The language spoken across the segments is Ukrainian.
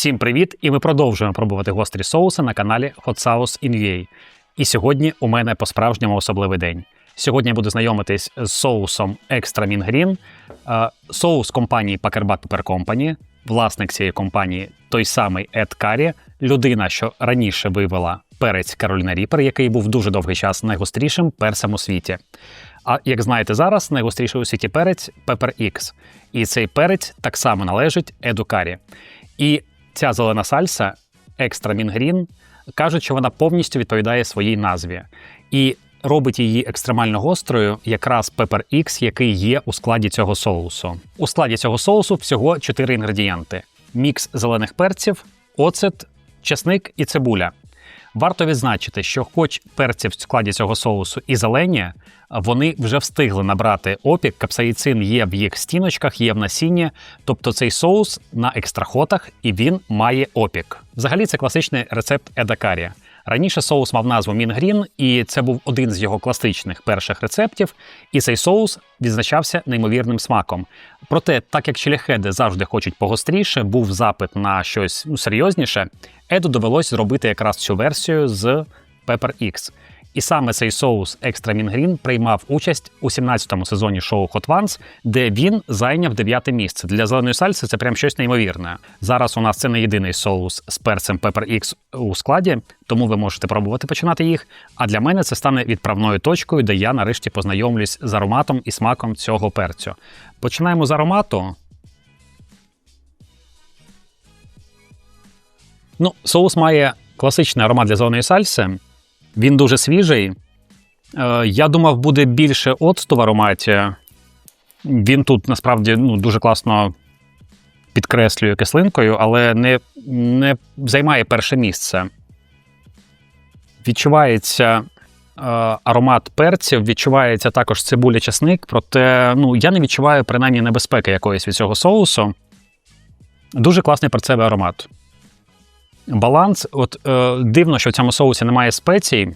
Всім привіт! І ми продовжуємо пробувати гострі соуси на каналі Hot Sauce in UA. І сьогодні у мене по-справжньому особливий день. Сьогодні я буду знайомитись з соусом Extra Min Green, соус компанії Packerbat Pepper Company, власник цієї компанії той самий Ед Карі, людина, що раніше вивела перець Carolina Reaper, який був дуже довгий час найгострішим перцем у світі. А як знаєте зараз, найгостріший у світі перець Pepper X. І цей перець так само належить Еду Карі. І ця зелена сальса екстра мінгрін кажуть, що вона повністю відповідає своїй назві. І робить її екстремально гострою якраз Pepper X, який є у складі цього соусу. У складі цього соусу всього 4 інгредієнти: мікс зелених перців, оцет, чесник і цибуля. Варто відзначити, що, хоч перці в складі цього соусу і зелені, вони вже встигли набрати опік. Капсаїцин є в їх стіночках, є в насінні. Тобто цей соус на екстрахотах і він має опік. Взагалі, це класичний рецепт Едакарі. Раніше соус мав назву Мінгрін, і це був один з його класичних перших рецептів. І цей соус відзначався неймовірним смаком. Проте, так як челяхеди завжди хочуть погостріше, був запит на щось ну, серйозніше, Еду довелось зробити якраз цю версію з Pepper X. І саме цей соус Min Green приймав участь у 17-му сезоні шоу Hot Ones, де він зайняв дев'яте місце. Для зеленої сальси це прям щось неймовірне. Зараз у нас це не єдиний соус з перцем Pepper X у складі, тому ви можете пробувати починати їх. А для мене це стане відправною точкою, де я нарешті познайомлюсь з ароматом і смаком цього перцю. Починаємо з аромату. Ну, соус має класичний аромат для зеленої сальси. Він дуже свіжий. Е, Я думав, буде більше оцту в ароматі. Він тут насправді ну, дуже класно підкреслює кислинкою, але не, не займає перше місце. Відчувається е, аромат перців, відчувається також цибуля чесник, проте ну, я не відчуваю принаймні небезпеки якоїсь від цього соусу. Дуже класний перцевий аромат баланс. От е, дивно, що в цьому соусі немає спецій.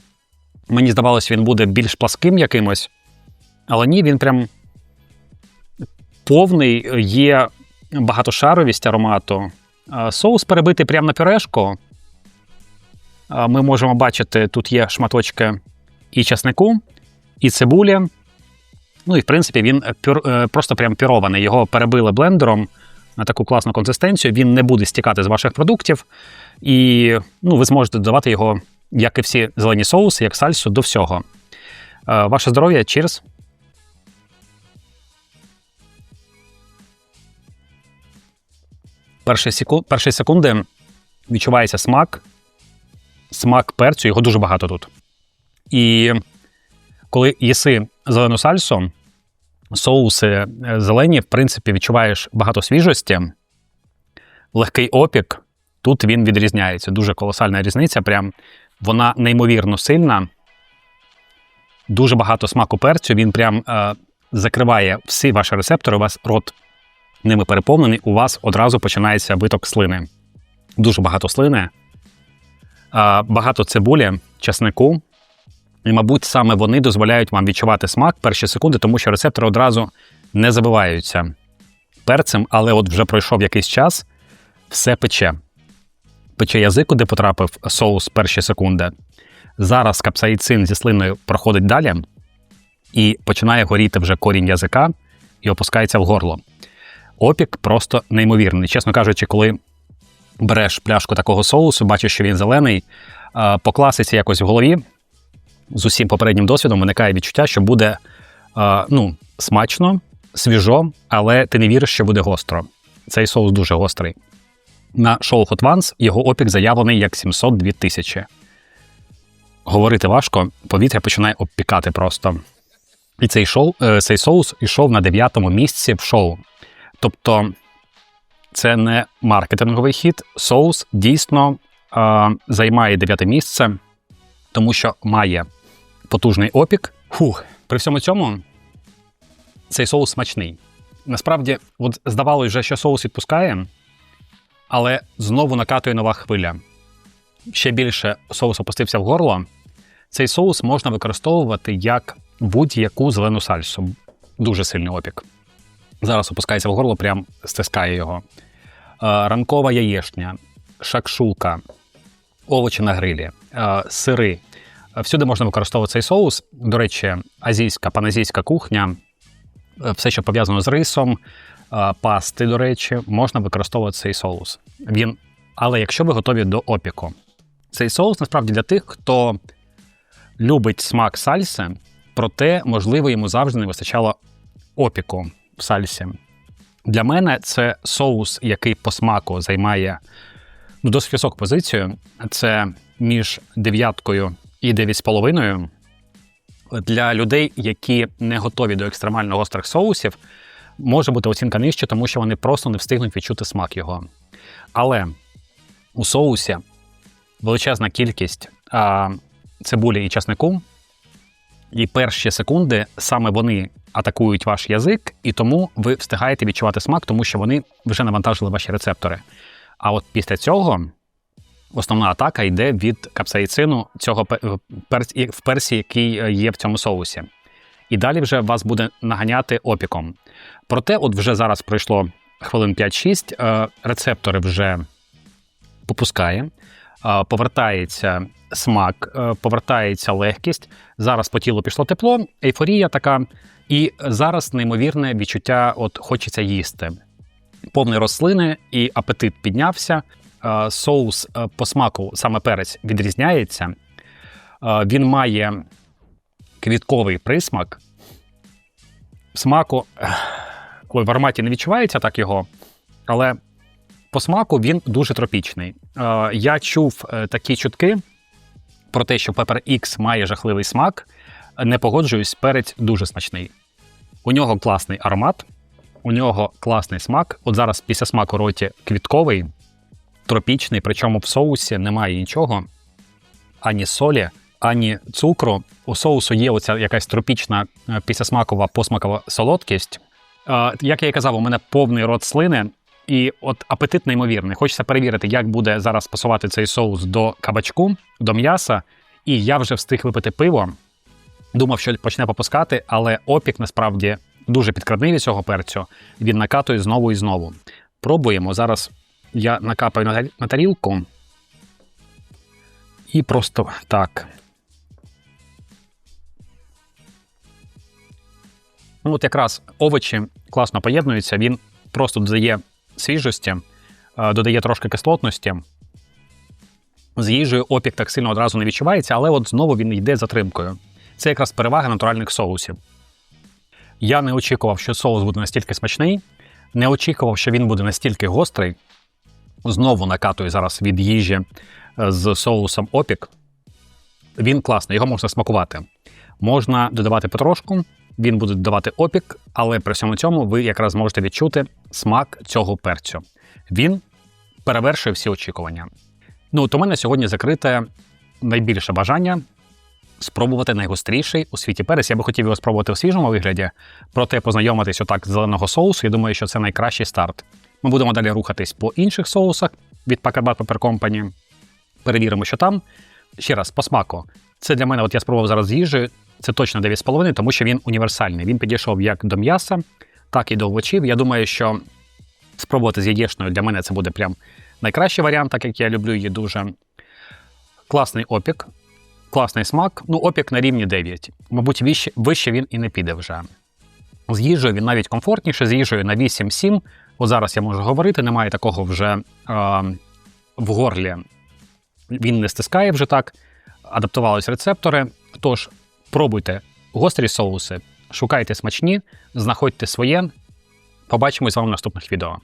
Мені здавалося, він буде більш пласким якимось. Але ні, він прям повний, є багатошаровість аромату. Е, соус перебитий прямо на пюрешку. Е, ми можемо бачити, тут є шматочки і часнику, і цибулі. Ну і в принципі він пюр, е, просто прям пюрований. Його перебили блендером на таку класну консистенцію. Він не буде стікати з ваших продуктів. І ну, ви зможете додавати його, як і всі зелені соуси, як сальсу, до всього. Е, ваше здоров'я, чірс! Перші, секу... Перші секунди відчувається смак, смак перцю, його дуже багато тут. І коли їси зелену сальсу, соуси е, зелені, в принципі, відчуваєш багато свіжості, легкий опік. Тут він відрізняється. Дуже колосальна різниця. Прям вона неймовірно сильна. Дуже багато смаку перцю. Він прям е, закриває всі ваші рецептори. У вас рот ними переповнений, у вас одразу починається виток слини. Дуже багато слини, е, багато цибулі, часнику. І, мабуть, саме вони дозволяють вам відчувати смак перші секунди, тому що рецептори одразу не забиваються перцем, але от вже пройшов якийсь час, все пече пече язик, куди потрапив соус перші секунди. Зараз капсаїцин зі слиною проходить далі і починає горіти вже корінь язика і опускається в горло. Опік просто неймовірний. Чесно кажучи, коли береш пляшку такого соусу, бачиш, що він зелений, по класиці якось в голові з усім попереднім досвідом виникає відчуття, що буде ну, смачно, свіжо, але ти не віриш, що буде гостро. Цей соус дуже гострий. На шоу Hot Ones його опік заявлений як 702 тисячі. Говорити важко, повітря починає обпікати просто. І цей шоу, е, цей соус йшов на дев'ятому місці в шоу. Тобто це не маркетинговий хід. Соус дійсно е, займає дев'яте місце, тому що має потужний опік. Фух, При всьому цьому цей соус смачний. Насправді, от здавалося, вже, що соус відпускає але знову накатує нова хвиля. Ще більше соус опустився в горло. Цей соус можна використовувати як будь-яку зелену сальсу. Дуже сильний опік. Зараз опускається в горло, прям стискає його. Ранкова яєшня, шакшулка, овочі на грилі, е, сири. Всюди можна використовувати цей соус. До речі, азійська, паназійська кухня, е, все, що пов'язано з рисом, е, пасти, до речі, можна використовувати цей соус. Він, але якщо ви готові до опіку, цей соус насправді для тих, хто любить смак сальси, проте, можливо, йому завжди не вистачало опіку в сальсі. Для мене це соус, який по смаку займає ну, досить високу позицію. Це між дев'яткою і 9,5. Для людей, які не готові до екстремально гострих соусів, може бути оцінка нижче, тому що вони просто не встигнуть відчути смак його. Але у соусі величезна кількість а, цибулі і часнику, і перші секунди саме вони атакують ваш язик, і тому ви встигаєте відчувати смак, тому що вони вже навантажили ваші рецептори. А от після цього основна атака йде від капсаїцину цього пе- в персі, який е, є в цьому соусі. І далі вже вас буде наганяти опіком. Проте, от вже зараз пройшло хвилин 5-6, е, рецептори вже попускає, е, повертається смак, е, повертається легкість. Зараз по тілу пішло тепло, ейфорія така. І зараз неймовірне відчуття, от хочеться їсти. Повні рослини, і апетит піднявся. Е, Соус е, по смаку, саме перець, відрізняється. Е, Він має квітковий присмак. Смаку ой, в ароматі не відчувається так його, але по смаку він дуже тропічний. Я чув такі чутки про те, що Pepper X має жахливий смак. Не погоджуюсь, перець дуже смачний. У нього класний аромат, у нього класний смак. От зараз після смаку роті квітковий, тропічний, причому в соусі немає нічого, ані солі, ані цукру. У соусу є оця якась тропічна е, післясмакова посмакова солодкість. Е, Як я і казав, у мене повний рот слини, і от апетит неймовірний. Хочеться перевірити, як буде зараз пасувати цей соус до кабачку, до м'яса. І я вже встиг випити пиво. Думав, що почне попускати, але опік насправді дуже підкрадний від цього перцю. Він накатує знову і знову. Пробуємо. Зараз я накапаю на тарілку. І просто так. Ну, от якраз овочі класно поєднуються, він просто додає свіжості, е, додає трошки кислотності. З їжею опік так сильно одразу не відчувається, але от знову він йде затримкою. Це якраз перевага натуральних соусів. Я не очікував, що соус буде настільки смачний, не очікував, що він буде настільки гострий. Знову накатую зараз від їжі е, з соусом опік. Він класний, його можна смакувати. Можна додавати потрошку, він буде додавати опік, але при всьому цьому ви якраз можете відчути смак цього перцю. Він перевершує всі очікування. Ну, от у мене сьогодні закрите найбільше бажання спробувати найгостріший у світі перець. Я би хотів його спробувати в свіжому вигляді, проте познайомитись отак з зеленого соусу. Я думаю, що це найкращий старт. Ми будемо далі рухатись по інших соусах від Packard Pepper Company. Перевіримо, що там. Ще раз, по смаку. Це для мене, от я спробував зараз з їжею, це точно 9,5, тому що він універсальний. Він підійшов як до м'яса, так і до овочів. Я думаю, що спробувати з яєчною для мене це буде прям найкращий варіант, так як я люблю її дуже. Класний опік, класний смак. Ну, опік на рівні 9. Мабуть, вище, вище він і не піде вже. З їжею він навіть комфортніше, з їжею на 8-7. От зараз я можу говорити, немає такого вже е, в горлі. Він не стискає вже так. Адаптувались рецептори. Тож, пробуйте гострі соуси, шукайте смачні, знаходьте своє. Побачимось з вами в наступних відео.